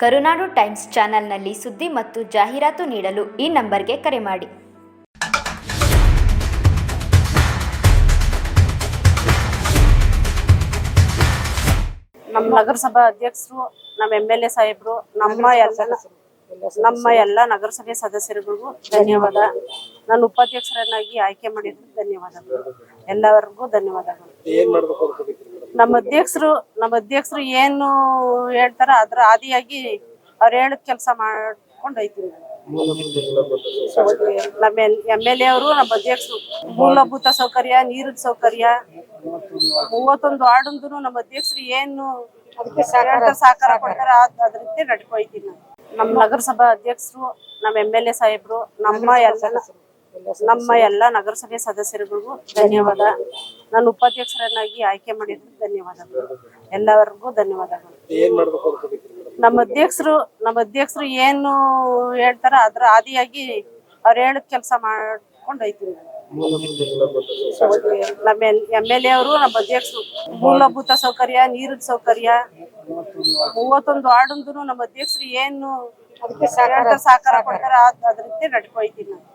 ಕರುನಾಡು times ಚಾನೆಲ್ನಲ್ಲಿ ಸುದ್ದಿ ಮತ್ತು ಜಾಹೀರಾತು ನೀಡಲು ಈ ನಂಬರ್ಗೆ ಕರೆ ಮಾಡಿ. ನಮ್ಮ ನಗರಸಭಾ ಅಧ್ಯಕ್ಷರು ನಮ್ಮ ಎಂ ಎಲ್ ಎ ಸಾಹೇಬ್ರು ನಮ್ಮ ಎಲ್ಲ ನಮ್ಮ ಎಲ್ಲ ನಗರಸಭೆ ಸದಸ್ಯರಿಗೂ ಧನ್ಯವಾದ. ನಾನು ಉಪಾಧ್ಯಕ್ಷರನ್ನಾಗಿ ಆಯ್ಕೆ ಮಾಡಿದ್ರು ಧನ್ಯವಾದಗಳು. ಎಲ್ಲರಿಗೂ ಧನ್ಯವಾದಗಳು. ನಮ್ಮ ಅಧ್ಯಕ್ಷರು ನಮ್ಮ ಅಧ್ಯಕ್ಷರು ಏನು ಹೇಳ್ತಾರ ಅದ್ರ ಆದಿಯಾಗಿ ಅವ್ರು ಹೇಳಿದ ಕೆಲಸ ಮಾಡ್ಕೊಂಡು ಹೋಯ್ತೀವಿ ನಮ್ಮ ಎಂ ಎಲ್ ಎ ಅವರು, ನಮ್ಮ ಅಧ್ಯಕ್ಷರು. ಮೂಲಭೂತ ಸೌಕರ್ಯ, ನೀರಿನ ಸೌಕರ್ಯ, ಮೂವತ್ತೊಂದು ವಾರ್ಡಂದು ನಮ್ಮ ಅಧ್ಯಕ್ಷರು ಏನು ಸಹಕಾರ ಕೊಡ್ತಾರ ಅದ್- ಅದ್ರ ರೀತಿ ನಡ್ಕೊಯ್ತೀನಿ ನಮ್ಮ ನಗರಸಭಾ ಅಧ್ಯಕ್ಷರು, ನಮ್ಮ ಎಂ ಎಲ್ ಎ ಸಾಹೇಬ್ರು, ನಮ್ಮ ಎಲ್ಲ ನಮ್ಮ ಎಲ್ಲ ನಗರಸಭೆ ಸದಸ್ಯರುಗಳಿಗೂ ಧನ್ಯವಾದ. ನಾನು ಉಪಾಧ್ಯಕ್ಷರನ್ನಾಗಿ ಆಯ್ಕೆ ಮಾಡಿದ್ರು ಧನ್ಯವಾದಗಳು. ಎಲ್ಲರಿಗೂ ಧನ್ಯವಾದಗಳು. ನಮ್ಮ ಅಧ್ಯಕ್ಷರು ನಮ್ಮ ಅಧ್ಯಕ್ಷರು ಏನು ಹೇಳ್ತಾರ ಅದ್ರ ಆದಿಯಾಗಿ ಅವ್ರು ಹೇಳಿದ ಕೆಲಸ ಮಾಡ್ಕೊಂಡು ನಾನು. ನಮ್ಮ ಎಂ ಎಲ್ ಎ ಅವರು ನಮ್ಮ ಅಧ್ಯಕ್ಷರು ಮೂಲಭೂತ ಸೌಕರ್ಯ ನೀರಿನ ಸೌಕರ್ಯ ಮೂವತ್ತೊಂದು ವಾರ್ಡ್ ನಮ್ಮ ಅಧ್ಯಕ್ಷರು ಏನು ಸಹಕಾರ ಕೊಡ್ತಾರ ಅದ್ರಂತೆ ಅದ್ರ ರೀತಿ ನಡ್ಕೊಯ್ತೀನಿ ನಾನು